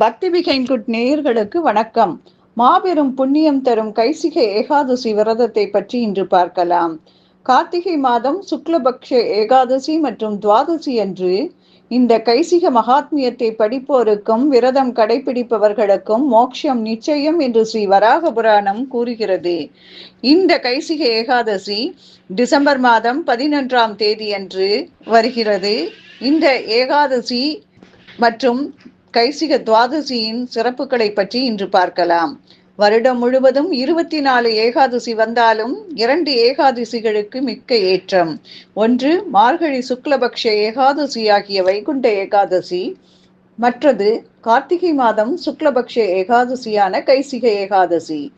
பக்தி பிகைன் குட் நேயர்களுக்கு வணக்கம். மாபெரும் புண்ணியம் தரும் கைசிகை ஏகாதசி விரதத்தை பற்றி இன்று பார்க்கலாம். கார்த்திகை மாதம் சுக்லபக்ஷ ஏகாதசி மற்றும் துவாதசி அன்று இந்த கைசிக மகாத்மியத்தை படிப்போருக்கும் விரதம் கடைபிடிப்பவர்களுக்கும் மோட்சம் நிச்சயம் என்று ஸ்ரீ வராக புராணம் கூறுகிறது. இந்த கைசிக ஏகாதசி டிசம்பர் மாதம் பதினொன்றாம் தேதி அன்று வருகிறது. இந்த ஏகாதசி மற்றும் கைசிக துவாதசியின் சிறப்புகளை பற்றி இன்று பார்க்கலாம். வருடம் முழுவதும் இருபத்தி நாலு ஏகாதசி வந்தாலும் இரண்டு ஏகாதசிகளுக்கு மிக்க ஏற்றம். ஒன்று மார்கழி சுக்லபக்ஷ ஏகாதசி ஆகிய வைகுண்ட ஏகாதசி. மற்றது கார்த்திகை மாதம் சுக்லபக்ஷ ஏகாதசியான கைசிக ஏகாதசி.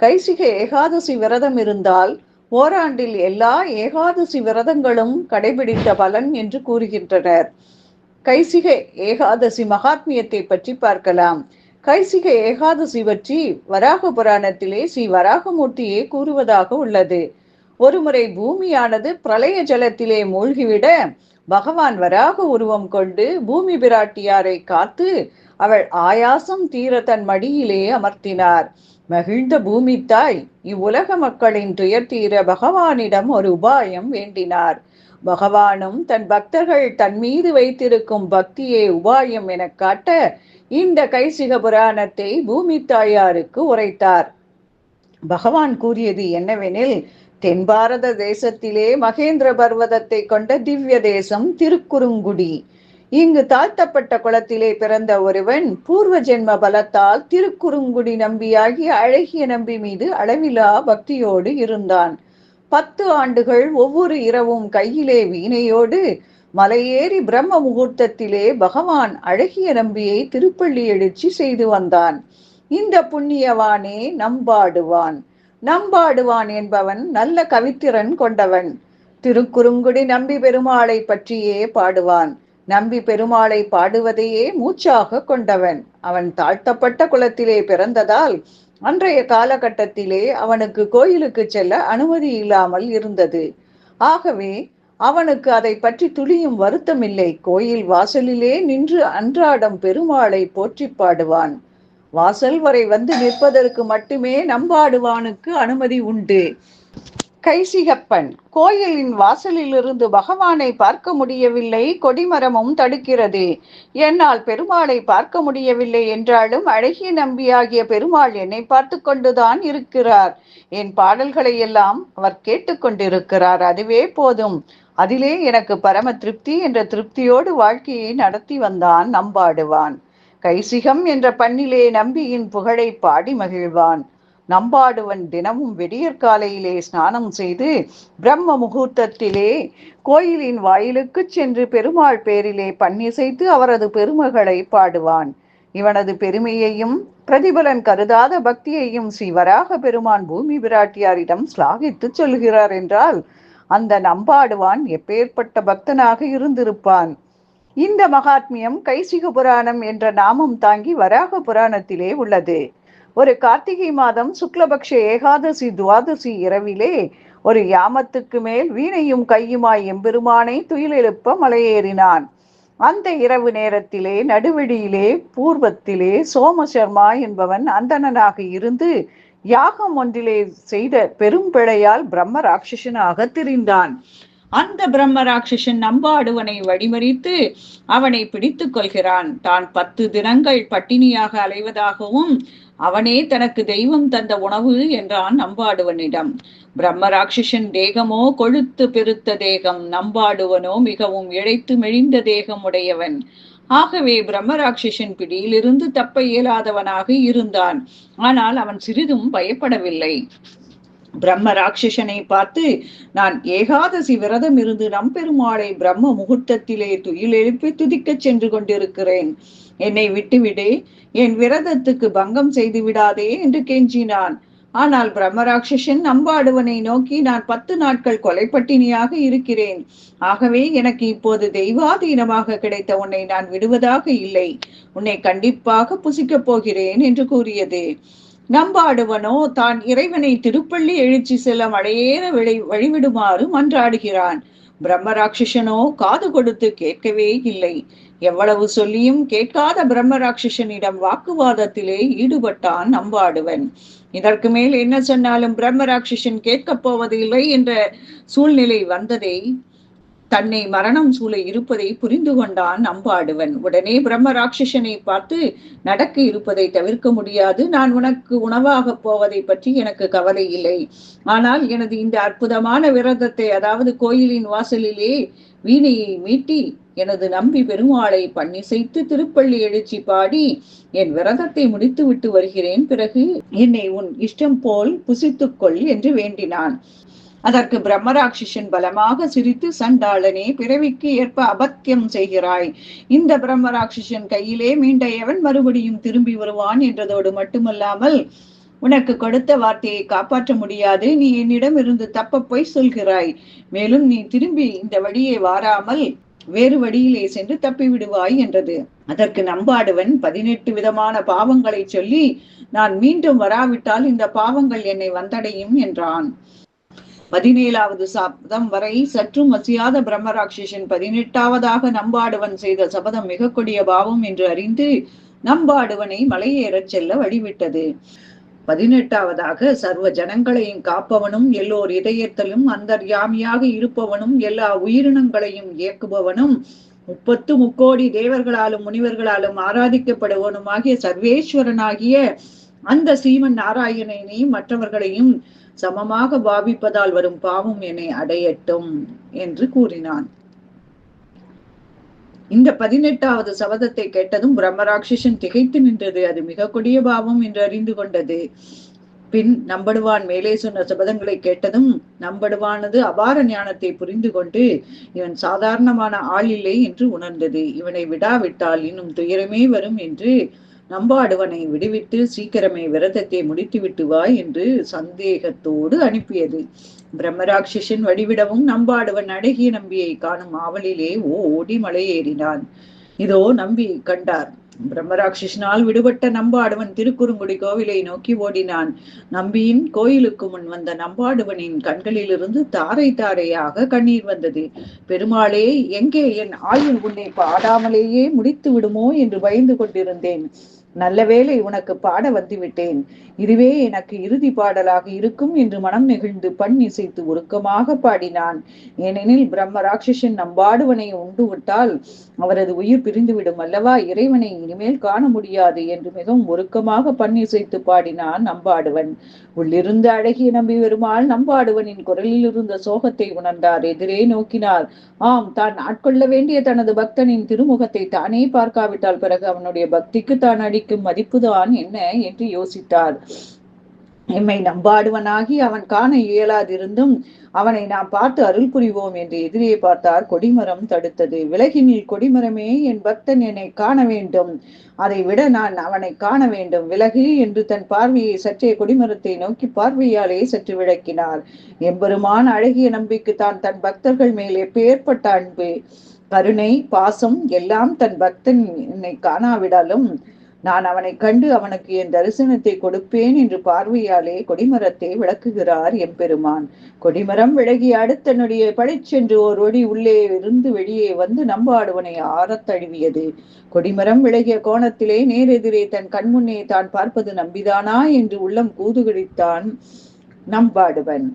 கைசிக ஏகாதசி விரதம் இருந்தால் ஓராண்டில் எல்லா ஏகாதசி விரதங்களும் கடைபிடித்த பலன் என்று கூறுகின்றனர். கைசிக ஏகாதசி மகாத்மியத்தை பற்றி பார்க்கலாம். கைசிக ஏகாதசி பற்றி வராக புராணத்திலே ஸ்ரீ வராகமூர்த்தியே கூறுவதாக உள்ளது. ஒருமுறை பூமியானது பிரளய ஜலத்திலே மூழ்கிவிட பகவான் வராக உருவம் கொண்டு பூமி பிராட்டியாரை காத்து அவள் ஆயாசம் தீர தன் மடியிலே அமர்த்தினார். மகிழ்ந்த பூமி தாய் இவ்வுலக மக்களின் துயர் தீர பகவானிடம் ஒரு உபாயம் வேண்டினார். பகவானும் தன் பக்தர்கள் தன் மீது வைத்திருக்கும் பக்தியே உபாயம் என காட்ட இந்த கைசிக புராணத்தை பூமி தாயாருக்கு உரைத்தார். பகவான் கூறியது என்னவெனில் தென் பாரத தேசத்திலே மகேந்திர பர்வதத்தை கொண்ட திவ்ய தேசம் திருக்குறுங்குடி. இங்கு தாழ்த்தப்பட்ட குளத்திலே பிறந்த ஒருவன் பூர்வ ஜென்ம பலத்தால் திருக்குறுங்குடி நம்பியாகி அழகிய நம்பி மீது அளவிலா பக்தியோடு இருந்தான். பத்து ஆண்டுகள் ஒவ்வொரு இரவும் கையிலே வீணையோடு மலையேறி பிரம்ம முகூர்த்தத்திலே பகவான் அழகிய நம்பியை திருப்பள்ளி எழுச்சி செய்து வந்தான். இந்த புண்ணியவானே நம்பாடுவான். நம்பாடுவான் என்பவன் நல்ல கவித்திறன் கொண்டவன். திருக்குறுங்குடி நம்பி பெருமாளை பற்றியே பாடுவான். நம்பி பெருமாளை பாடுவதையே மூச்சாக கொண்டவன். அவன் தாழ்த்தப்பட்ட குலத்திலே பிறந்ததால் அன்றைய காலகட்டத்திலே அவனுக்கு கோயிலுக்கு செல்ல அனுமதி இல்லாமல் இருந்தது. ஆகவே அவனுக்கு அதை பற்றி துளியும் வருத்தமில்லை. கோயில் வாசலிலே நின்று அன்றாடம் பெருமாளை போற்றி பாடுவான். வாசல் வரை வந்து நிற்பதற்கு மட்டுமே நம்பாடுவானுக்கு அனுமதி உண்டு. கைசிகப்பன் கோயிலின் வாசலிலிருந்து பகவானை பார்க்க முடியவில்லை கொடிமரமும் தடுக்கிறது. என்னால் பெருமாளை பார்க்க முடியவில்லை என்றாலும் அழகிய நம்பியாகிய பெருமாள் என்னை பார்த்து கொண்டுதான் இருக்கிறார். என் பாடல்களை எல்லாம் அவர் கேட்டுக்கொண்டிருக்கிறார் அதுவே போதும். அதிலே எனக்கு பரம திருப்தி என்ற திருப்தியோடு வாழ்க்கையை நடத்தி வந்தான் நம்பாடுவான். கைசிகம் என்ற பண்ணிலே நம்பியின் புகழை பாடி மகிழ்வான். நம்பாடுவன் தினமும் விடியற்காலையிலே ஸ்நானம் செய்து பிரம்ம முகூர்த்தத்திலே கோயிலின் வாயிலுக்கு சென்று பெருமாள் பேரிலே பண்ணிசைத்து அவரது பெருமைகளை பாடுவான். இவனது பெருமையையும் பிரதிபலன் கருதாத பக்தியையும் ஸ்ரீ வராக பெருமான் பூமி பிராட்டியாரிடம் ஸ்லாகித்து சொல்கிறார் என்றால் அந்த நம்பாடுவான் எப்பேற்பட்ட பக்தனாக இருந்திருப்பான். இந்த மகாத்மியம் கைசிக புராணம் என்ற நாமம் தாங்கி வராக புராணத்திலே உள்ளது. ஒரு கார்த்திகை மாதம் சுக்லபக்ஷ ஏகாதசி துவாதசி இரவிலே ஒரு யாமத்துக்கு மேல் வீணையும் கையுமாய் எம்பெருமானை துயிலெழுப்ப மலையேறினான். அந்த இரவு நேரத்திலே நடுவெடியிலே பூர்வத்திலே சோமசர்மா என்பவன் அந்தணனாக இருந்து யாகம் ஒன்றிலே செய்த பெரும் பிழையால் பிரம்ம ராட்சசனாக திரிந்தான். அந்த பிரம்ம ராட்சசன் நம்பாடுவனை வழிமறித்து அவனை பிடித்துக் கொள்கிறான். தான் பத்து தினங்கள் பட்டினியாக அலைவதாகவும் அவனே தனக்கு தெய்வம் தந்த உணவு என்றான் நம்பாடுவனிடம். பிரம்மராட்சிஷன் தேகமோ கொழுத்து பெருத்த தேகம் நம்பாடுவனோ மிகவும் இழைத்து மெழிந்த தேகம் உடையவன் ஆகவே பிரம்மராட்சிஷன் பிடியிலிருந்து தப்ப இயலாதவனாக இருந்தான். ஆனால் அவன் சிறிதும் பயப்படவில்லை. பிரம்ம ராட்சசனை பார்த்து நான் ஏகாதசி விரதம் இருந்து நம்பெருமாளை பிரம்ம முகூர்த்தத்திலே துயில் எழுப்பி துதிக்கச் சென்று கொண்டிருக்கிறேன். என்னை விட்டுவிடு. என் விரதத்துக்கு பங்கம் செய்து விடாதே என்று கெஞ்சினான். ஆனால் பிரம்மராட்சசன் நம்பாடுவனை நோக்கி நான் பத்து நாட்கள் கொலைப்பட்டினியாக இருக்கிறேன். ஆகவே எனக்கு இப்போது தெய்வாதீனமாக கிடைத்த உன்னை நான் விடுவதாக இல்லை. உன்னை கண்டிப்பாக புசிக்கப் போகிறேன் என்று கூறியது. நம்பாடுவனோ? தான் இறைவனை திருப்பள்ளி எழுச்சி செல்ல மழையேற விளை வழிவிடுமாறு மன்றாடுகிறான். பிரம்மராட்சசனோ காது கொடுத்து கேட்கவே இல்லை. எவ்வளவு சொல்லியும் கேட்காத பிரம்மராட்சசனிடம் வாக்குவாதத்திலே ஈடுபட்டான் நம்பாடுவன். இதற்கு மேல் என்ன சொன்னாலும் பிரம்ம ராட்சசன் கேட்கப் போவதில்லை என்ற சூழ்நிலை வந்ததே தன்னை மரணம் சூழ இருப்பதை புரிந்து கொண்டான் அம்பாடுவன் உடனே பிரம்ம ராட்சசனை பார்த்து நடக்க இருப்பதை தவிர்க்க முடியாது. நான் உனக்கு உணவாக போவதை பற்றி எனக்கு கவலை இல்லை. ஆனால் எனது இந்த அற்புதமான விரதத்தை அதாவது கோயிலின் வாசலிலே வீணையை மீட்டி எனது நம்பி பெருமாளை பன்னிசைத்து திருப்பள்ளி எழுச்சி பாடி என் விரதத்தை முடித்து விட்டு வருகிறேன். பிறகு என்னை உன் இஷ்டம் போல் புசித்துக்கொள் என்று வேண்டினான். அதற்கு பிரம்மராட்சிஷன் பலமாக சிரித்து சண்டாளனே பிறவிக்கு ஏற்ப அபத்தியம் செய்கிறாய். இந்த பிரம்மராட்சிஷன் கையிலே மீண்ட எவன் மறுபடியும் திரும்பி வருவான் என்றதோடு மட்டுமல்லாமல் உனக்கு கொடுத்த வார்த்தையை காப்பாற்ற முடியாது. நீ என்னிடம் இருந்து தப்ப போய் சொல்கிறாய். மேலும் நீ திரும்பி இந்த வழியை வாராமல் வேறு வழியிலே சென்று தப்பி விடுவாய் என்றது. அதற்கு நம்பாடுவன் பதினெட்டு விதமான பாவங்களை சொல்லி நான் மீண்டும் வராவிட்டால் இந்த பாவங்கள் என்னை வந்தடையும் என்றான். பதினேழாவது சபதம் வரை சற்றும் வசியாத பிரம்மராட்சசன் பதினெட்டாவதாக நம்பாடுவன் செய்த சபதம் மிக கொடிய பாவம் என்று அறிந்து நம்பாடுவனை மலையேறச் செல்ல வழிவிட்டது. பதினெட்டாவதாக சர்வ ஜனங்களையும் காப்பவனும் எல்லோர் இதயத்திலும் அந்தர்யாமியாக இருப்பவனும் எல்லா உயிரினங்களையும் இயக்குபவனும் முப்பத்து முக்கோடி தேவர்களாலும் முனிவர்களாலும் ஆராதிக்கப்படுவனுமாகிய சர்வேஸ்வரனாகிய அந்த சீமன் நாராயணனையும் மற்றவர்களையும் சமமாக பாவிப்பதால் வரும் பாவம் என்னை அடையட்டும் என்று கூறினான். இந்த பதினெட்டாவது சபதத்தை கேட்டதும் பிரம்மராட்சிஷன் திகைத்து நின்றது. அது மிக கொடிய பாவம் என்று அறிந்து கொண்டது. பின் நம்படுவான் மேலே சொன்ன சபதங்களை கேட்டதும் நம்படுவானது அபார ஞானத்தை புரிந்து கொண்டு இவன் சாதாரணமான ஆள் இல்லை என்று உணர்ந்தது. இவனை விடாவிட்டால் இன்னும் துயரமே வரும் என்று நம்பாடுவனை விடுவித்து சீக்கிரமே விரதத்தை முடித்துவிட்டு வா என்று சந்தேகத்தோடு அனுப்பியது. பிரம்மராட்சசன் வடிவிடவும் நம்பாடுவன் அழகிய நம்பியை காணும் ஆவலிலே ஓடி மலையேறினான். இதோ நம்பி கண்டார். பிரம்மராட்சசனால் விடுபட்ட நம்பாடுவன் திருக்குறுங்குடி கோவிலை நோக்கி ஓடினான். நம்பியின் கோயிலுக்கு முன் வந்த நம்பாடுவனின் கண்களிலிருந்து தாரை தாரையாக கண்ணீர் வந்தது. பெருமாளே எங்கே என் ஆயுள் உன்னை பாடாமலேயே முடித்து விடுமோ என்று பயந்து கொண்டிருந்தேன். நல்ல வேளை உனக்கு பாட வந்துவிட்டேன். இதுவே எனக்கு இறுதி பாடலாக இருக்கும் என்று மனம் நெகிழ்ந்து பண் இசைத்து உருக்கமாக பாடினான். ஏனெனில் பிரம்ம ராட்சசன் நம்பாடுவனை உண்டு விட்டால் அவரது உயிர் பிரிந்துவிடும் அல்லவா? இறைவனை இனிமேல் காண முடியாது என்று மிகவும் உருக்கமாக பண் இசைத்து பாடினான் நம்பாடுவன் உள்ளிருந்து அழகிய நம்பி வருமாள் நம்பாடுவனின் குரலில் இருந்த சோகத்தை உணர்ந்தார். எதிரே நோக்கினார். ஆம் தான் ஆட்கொள்ள வேண்டிய தனது பக்தனின் திருமுகத்தை தானே பார்க்காவிட்டால் பிறகு அவனுடைய பக்திக்கு தான் அளிக்கும் மதிப்புதான் என்ன? என்று யோசித்தார். எம்மை நம்பாடுவனாகி அவன் காண இயலாதிருந்தும் அவனை நாம் பார்த்து அருள் புரிவோம் என்று எதிரே பார்த்தார். கொடிமரம் தடுத்தது. விலகினில் கொடிமரமே என் பக்தன் என்னை காண வேண்டும். அதை விட நான் அவனை காண வேண்டும். விலகு என்று தன் பார்வையை சற்றே கொடிமரத்தை நோக்கி பார்வையாலே சற்று விளக்கினார். எம்பெருமான் அழகிய நம்பிக்கை தான் தன் பக்தர்கள் மேலே பேர்பட்ட அன்பு. கருணை பாசம் எல்லாம் தன் பக்தன் என்னை காணாவிடாலும் நான் அவனை கண்டு அவனுக்கு என் தரிசனத்தை கொடுப்பேன் என்று பார்வையாலே கொடிமரத்தை விளக்குகிறார் எம்பெருமான். கொடிமரம் விலகி அடுத்த நொடியை பழிச்சென்று ஓர் ஒடி உள்ளே இருந்து வெளியே வந்து நம்பாடுவனை ஆறத் தழுவியது. கொடிமரம் விலகிய கோணத்திலே நேரெதிரே தன் கண்முன்னே தான் பார்ப்பது நம்பிதானா என்று உள்ளம் கூதுகிழித்தான் நம்பாடுவன்.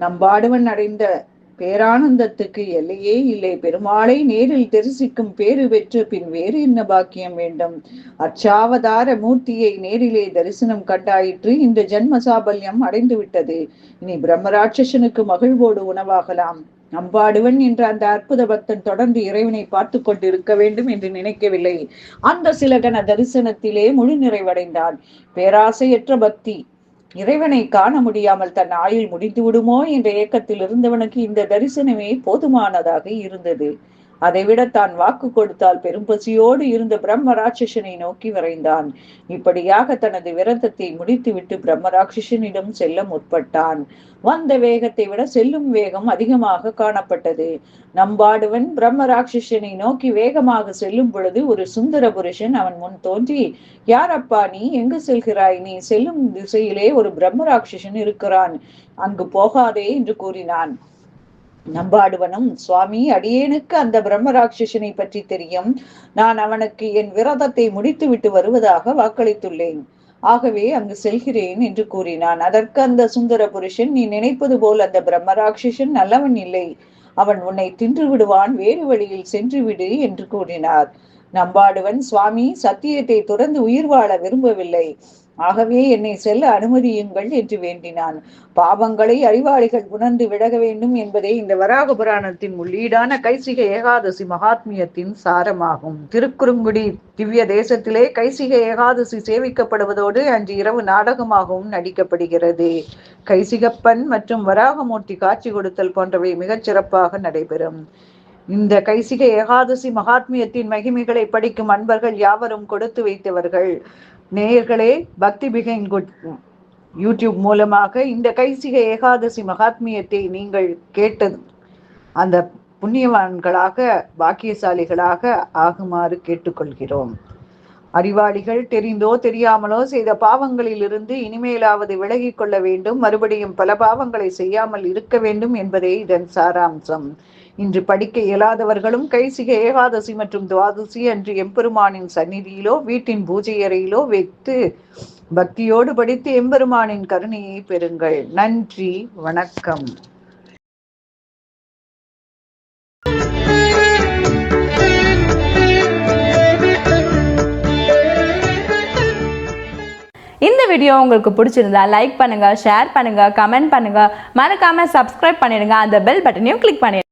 நம்பாடுவன் அடைந்த பேரானந்தத்துக்கு எல்லையே இல்லை. பெருமாளை நேரில் தரிசிக்கும் பேறு பெற்று பின் வேறு என்ன பாக்கியம் வேண்டும்? அச்சாவதார மூர்த்தியை நேரிலே தரிசனம் கண்டாயிற்று. இந்த ஜென்ம சாபல்யம் அடைந்து விட்டது இனி பிரம்மராட்சசனுக்கு மகிழ்வோடு உணவாகலாம். நம்பாடுவன் என்ற அந்த அற்புத பக்தன் தொடர்ந்து இறைவனை பார்த்து கொண்டு இருக்க வேண்டும் என்று நினைக்கவில்லை. அந்த சில கன தரிசனத்திலே முழு நிறைவடைந்தான். பேராசையற்ற பக்தி இறைவனை காண முடியாமல் தன் ஆயுள் முடிந்து விடுமோ என்ற ஏக்கத்தில் இருந்தவனுக்கு இந்த தரிசனமே போதுமானதாக இருந்தது. அதைவிட தான் வாக்கு கொடுத்தால் பெரும் பசியோடு இருந்த பிரம்ம ராட்சசனை நோக்கி விரைந்தான். இப்படியாக தனது விரதத்தை முடித்துவிட்டு பிரம்ம ராட்சசனிடம் செல்ல முற்பட்டான். வந்த வேகத்தை விட செல்லும் வேகம் அதிகமாக காணப்பட்டது. நம்பாடுவன் பிரம்ம ராட்சசனை நோக்கி வேகமாக செல்லும் பொழுது ஒரு சுந்தர புருஷன் அவன் முன் தோன்றி யாரப்பா நீ? எங்கு செல்கிறாய்? நீ செல்லும் திசையிலே ஒரு பிரம்ம ராட்சசன் இருக்கிறான். அங்கு போகாதே என்று கூறினான். நம்பாடுவனும். சுவாமி அடியேனுக்கு அந்த பிரம்மராட்சசனை பற்றி தெரியும். நான் அவனுக்கு என் விரதத்தை முடித்துவிட்டு வருவதாக வாக்களித்துள்ளேன். ஆகவே அங்கு செல்கிறேன் என்று கூறினான். அதற்கு அந்த சுந்தர புருஷன் நீ நினைப்பது போல் அந்த பிரம்மராட்சசன் நல்லவன் இல்லை. அவன் உன்னை தின்று விடுவான் வேறு வழியில் சென்று விடு என்று கூறினார். நம்பாடுவன் சுவாமி சத்தியத்தை துறந்து உயிர் வாழ விரும்பவில்லை. ஆகவே என்னை செல்ல அனுமதியுங்கள் என்று வேண்டினான். பாவங்களை அறிவாளிகள் உணர்ந்து விலக வேண்டும் என்பதே இந்த வராக புராணத்தின் உள்ளீடான கைசிக ஏகாதசி மகாத்மியத்தின் சாரமாகும். திருக்குறுங்குடி திவ்ய தேசத்திலே கைசிக ஏகாதசி சேவிக்கப்படுவதோடு அன்று இரவு நாடகமாகவும் நடிக்கப்படுகிறது. கைசிகப்பன் மற்றும் வராகமூர்த்தி காட்சி கொடுத்தல் போன்றவை மிகச் சிறப்பாக நடைபெறும். இந்த கைசிக ஏகாதசி மகாத்மியத்தின் மகிமைகளை படிக்கும் அன்பர்கள் யாவரும் கொடுத்து வைத்தவர்கள். நேயர்களே பக்தி பிகைன் குட் யூடியூப் மூலமாக இந்த கைசிக ஏகாதசி மகாத்மியத்தை நீங்கள் கேட்டது அந்த புண்ணியவான்களாக பாக்கியசாலிகளாக ஆகுமாறு கேட்டுக்கொள்கிறோம். அறிவாளிகள் தெரிந்தோ தெரியாமலோ செய்த பாவங்களிலிருந்து இனிமேலாவது விலகி கொள்ள வேண்டும். மறுபடியும் பல பாவங்களை செய்யாமல் இருக்க வேண்டும் என்பதே இதன் சாராம்சம். இன்று படிக்க இயலாதவர்களும் கைசிக ஏகாதசி மற்றும் துவாதசி அன்று எம்பெருமானின் சந்நிதியிலோ வீட்டின் பூஜை அறையிலோ வைத்து பக்தியோடு படித்து எம்பெருமானின் கருணையை பெறுங்கள். நன்றி வணக்கம். இந்த வீடியோ உங்களுக்கு பிடிச்சிருந்தா லைக் பண்ணுங்க ஷேர் பண்ணுங்க கமெண்ட் பண்ணுங்க. மறக்காம சப்ஸ்கிரைப் பண்ணிடுங்க. அந்த பெல் பட்டனையும் கிளிக் பண்ணிடுங்க.